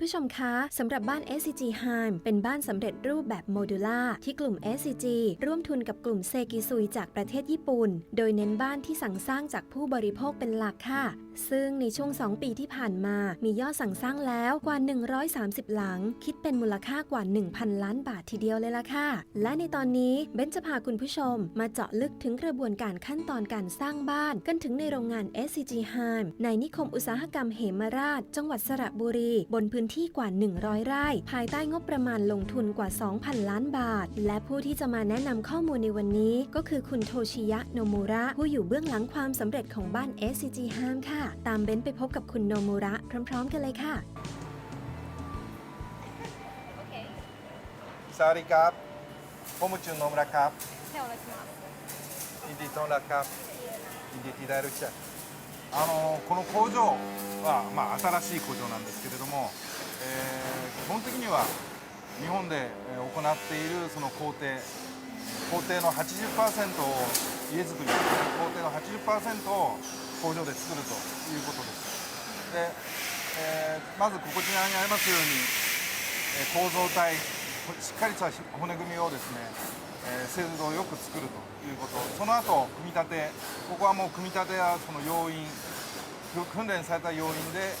ผู้ชมคะสำหรับบ้าน SCG Heim เป็นบ้านสำเร็จรูปแบบโมดูล่าที่กลุ่ม SCG ร่วมทุนกับกลุ่มเซกิซุยจากประเทศญี่ปุ่น โดยเน้นบ้านที่สั่งสร้างจากผู้บริโภคเป็นหลักค่ะ ซึ่งในช่วง 2 ปีที่ผ่านมามียอดสั่งสร้างแล้วกว่า 130 หลัง คิดเป็นมูลค่ากว่า 1,000 ล้านบาททีเดียวเลยล่ะค่ะ และในตอนนี้เบนจะพาคุณผู้ชม มาเจาะลึกถึงกระบวนการขั้นตอนการสร้างบ้านกันถึงในโรงงาน SCG Heim ในนิคมอุตสาหกรรมเหมราช จังหวัดสระบุรี บนพื้นที่กว่า 100 ไร่ ภายใต้งบประมาณลงทุนกว่า 2,000 ล้านบาท และผู้ที่จะมาแนะนำข้อมูลในวันนี้ ก็คือคุณโทชิยะโนมูระ ผู้อยู่เบื้องหลังความสำเร็จของบ้าน SCG ห้ามค่ะ ตามเบนไปพบกับคุณโนมูระพร้อม ๆ กันเลยค่ะ สวัสดีครับ ผมชื่อโนมูระครับยินดีต้อนรับครับยินดีที่ได้รู้จักあのこの工場は、まあ、新しい工場なんですけれどもえー基本的には日本で行っているその工程工程の80%を家づくり工程の80%を工場で作るということです。で、えーまずここちらにありますように構造体しっかりした骨組みをですね、えー精度よく作るということ。その後組み立てここはもう組み立てはその要員ふ訓練された要員で、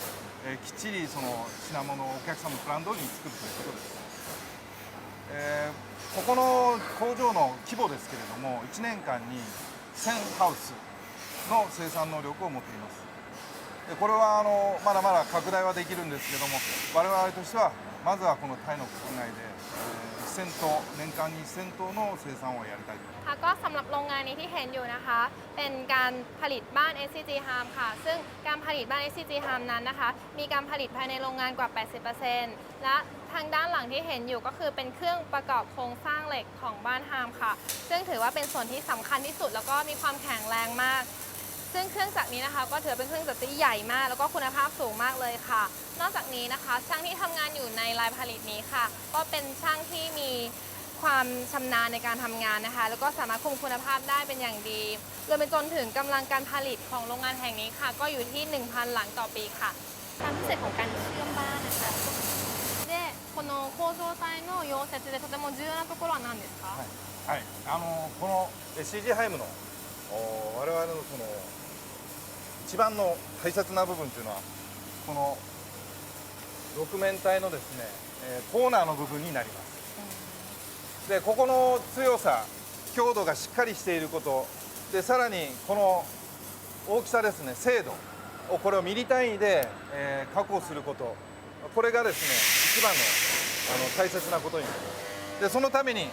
えーきっちりその品物をお客様のプラン通りに作るということです、えーここの工場の規模ですけれども1年間に1000ハウスの生産能力を持っています。でこれはあのまだまだ拡大はできるんですけども我々としてはまずはこのタイの国内で、えー1000頭年間に1000頭の生産をやりたいと ค่ะก็สำหรับโรงงานนี้ที่เห็นอยู่นะคะ เป็นการผลิตบ้าน SCG Harm ค่ะ ซึ่งการผลิตบ้าน SCG Harm นั้นนะคะ มีการผลิตภายในโรงงานกว่า 80%และทางด้านหลังที่เห็นอยู่ก็คือเป็นเครื่องประกอบโครงสร้างเหล็กของบ้านฮามค่ะ ซึ่งถือว่าเป็นส่วนที่สำคัญที่สุด แล้วก็มีความแข็งแรงมาก ซึ่งเครื่องจักรนี้นะคะ ก็ถือเป็นเครื่องจักรที่ใหญ่มาก แล้วก็คุณภาพสูงมากเลยค่ะ นอกจากนี้นะคะ ช่างที่ทำงานอยู่ในลายผลิตนี้ค่ะ ก็เป็นช่างที่มีความชำนาญในการทำงานนะคะ แล้วก็สามารถคุมคุณภาพได้เป็นอย่างดีรวมไปจนถึงกำลังการผลิตของโรงงานแห่งนี้ค่ะ ก็อยู่ที่ 1,000 หลังต่อปีค่ะ ความพิเศษของการเชื่อมบ้านนะคะ でこの構造体の溶接でとても重要なところは何ですか、はい、はい、あのこの CG ハイムのお我々のその 一番の大切な部分というのはこの六面体のですね、えーコーナーの部分になります、でここの強さ強度がしっかりしていることでさらにこの大きさですね精度をこれをミリ単位で、えー確保することこれがですね一番のあの大切なことになります。でそのために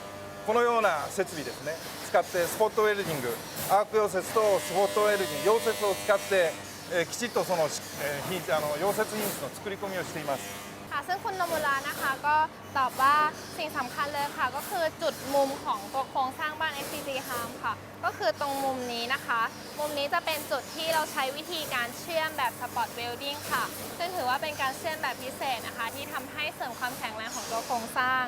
このような設備ですね使ってスポットウェルディングアーク溶接とスポットウェルディング溶接を使って、えきちっとその、え品あの溶接品質の作り込みをしています。ค่ะซึ่งคุณนมูลานะคะก็ตอบว่าสิ่งสำคัญเลยค่ะ ก็คือจุดมุมของตัวโครงสร้างบ้าน SCG Harm ค่ะ ก็คือตรงมุมนี้นะคะ มุมนี้จะเป็นจุดที่เราใช้วิธีการเชื่อมแบบสปอตเวลดิ้งค่ะ เป็นการเชื่อมแบบพิเศษนะคะ ที่ทำให้เสริมความแข็งแรงของตัวโครงสร้าง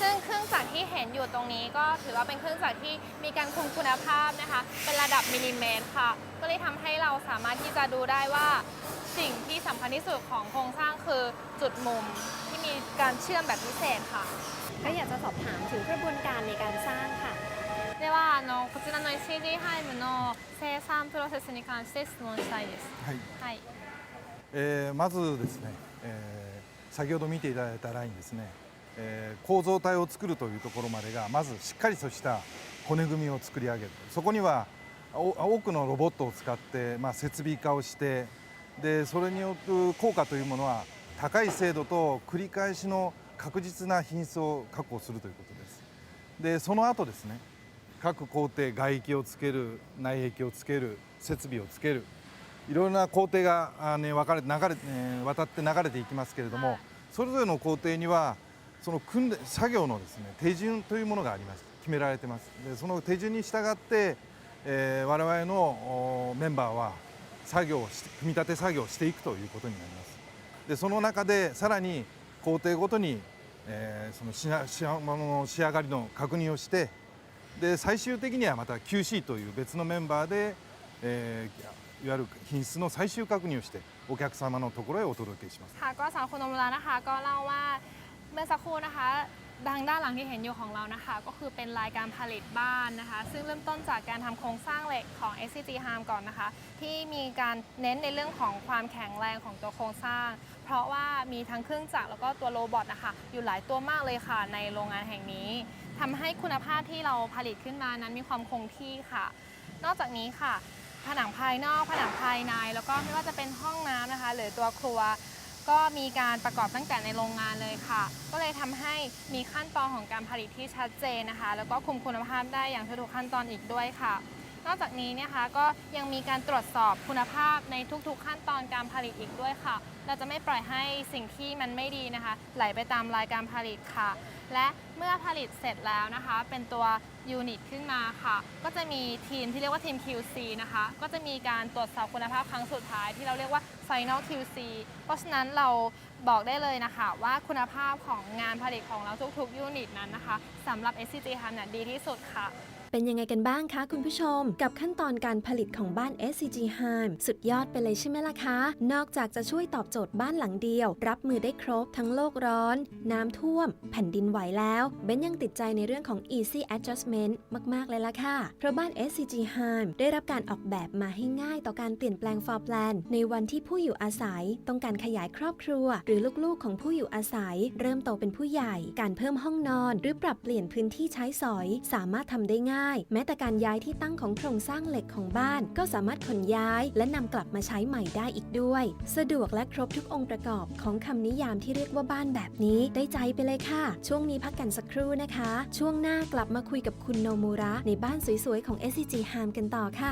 ซึ่งเครื่องจักรที่เห็นอยู่ตรงนี้ก็ถือว่าเป็นเครื่องจักรที่มีการคุมคุณภาพนะคะ เป็นระดับมิลลิเมตรค่ะ ก็เลยทำให้เราสามารถที่จะดูได้ว่า สิ่งที่สำคัญที่สุดของโครงสร้างคือจุดมุมที่มีการเชื่อมแบบพิเศษค่ะ ก็อยากจะสอบถามถึงกระบวนการในการสร้างค่ะ ではあのこちらの SCG ハイムの生産プロセスに関して質問したいです。はいはい。 えーまずですね、えー先ほど見ていただいたラインですね、えー構造体を作るというところまでがまずしっかりとした骨組みを作り上げる。そこには多くのロボットを使って、まあ、設備化をしてでそれによる効果というものは高い精度と繰り返しの確実な品質を確保するということです。でその後ですね各工程外壁をつける内壁をつける設備をつける。いろいろな工程が、あね、分かれ流れ、え渡って流れていきますけれども、それぞれの工程にはその訓練作業のですね手順というものがあります。決められてます。でその手順に従って、えー我々のメンバーは作業をし組み立て作業をしていくということになります。でその中でさらに工程ごとに、えーその仕上仕上物の仕上がりの確認をしてで最終的にはまた QC という別のメンバーで、えーいわゆる品質の最終確認をしてお客様のところへお届けします ค่ะก็สาวคุณโนมุระนะคะ ก็เล่าว่าเมื่อสักครู่นะคะดังด้านหลังที่เห็นอยู่ของเรานะคะ ก็คือเป็นรายการผลิตบ้านนะคะ ซึ่งเริ่มต้นจากการทำโครงสร้างเหล็กของ SCG Harm ก่อนนะคะ ที่มีการเน้นในเรื่องของความแข็งแรงของตัวโครงสร้าง เพราะว่ามีทั้งเครื่องจักรแล้วก็ตัวโรบอทนะคะ อยู่หลายตัวมากเลยค่ะในโรงงานแห่งนี้ทำให้คุณภาพที่เราผลิตขึ้นมานั้นมีความคงที่ค่ะ นอกจากนี้ค่ะ ผนังภายนอก ผนังภายใน แล้วก็ไม่ว่าจะเป็นห้องน้ำนะคะ หรือตัวครัว ก็มีการประกอบตั้งแต่ในโรงงานเลยค่ะ ก็เลยทำให้มีขั้นตอนของการผลิตที่ชัดเจนนะคะ แล้วก็คุมคุณภาพได้อย่างทุกๆขั้นตอนอีกด้วยค่ะ นอกจากนี้เนะคะก็ยังมีการตรวจสอบคุณภาพในทุกๆขั้นตอนการผลิตอีกด้วยค่ะ เราจะไม่ปล่อยให้สิ่งที่มันไม่ดีนะคะ ไหลไปตามรายการผลิตค่ะ และเมื่อผลิตเสร็จแล้วนะคะ เป็นตัวยูนิตขึ้นมาค่ะ ก็จะมีทีมที่เรียกว่าทีม QC นะคะ ก็จะมีการตรวจสอบคุณภาพครั้งสุดท้ายที่เราเรียกว่า Final QC เพราะฉะนั้นเราบอกได้เลยนะคะว่าคุณภาพของงานผลิตของเราทุกๆยูนิตนั้นนะคะสำหรับ SCG h a m เนี่ยดีที่สุดค่ะ เป็นยังไงกันบ้างคะคุณผู้ชม กับขั้นตอนการผลิตของบ้าน SCG Harm สุดยอดไปเลยใช่ไหมล่ะคะ นอกจากจะช่วยตอบโจทย์บ้านหลังเดียว รับมือได้ครบทั้งโลกร้อน น้ำท่วม แผ่นดินไหวแล้วเบนยังติดใจในเรื่องของ easy adjustment มากๆเลยล่ะค่ะ เพราะบ้าน SCG Harm ได้รับการออกแบบมาให้ง่ายต่อการเปลี่ยนแปลง floor plan ในวันที่ผู้อยู่อาศัย ต้องการขยายครอบครัว หรือลูกๆของผู้อยู่อาศัย เริ่มโตเป็นผู้ใหญ่ การเพิ่มห้องนอน หรือปรับเปลี่ยนพื้นที่ใช้สอย สามารถทำได้ง่ายแม้แต่การย้ายที่ตั้งของโครงสร้างเหล็กของบ้าน ก็สามารถขนย้ายและนำกลับมาใช้ใหม่ได้อีกด้วย สะดวกและครบทุกองค์ประกอบของคำนิยามที่เรียกว่าบ้านแบบนี้ได้ใจไปเลยค่ะ ช่วงนี้พักกันสักครู่นะคะ ช่วงหน้ากลับมาคุยกับคุณโนมูระในบ้านสวยๆของ SCG Harm กันต่อค่ะ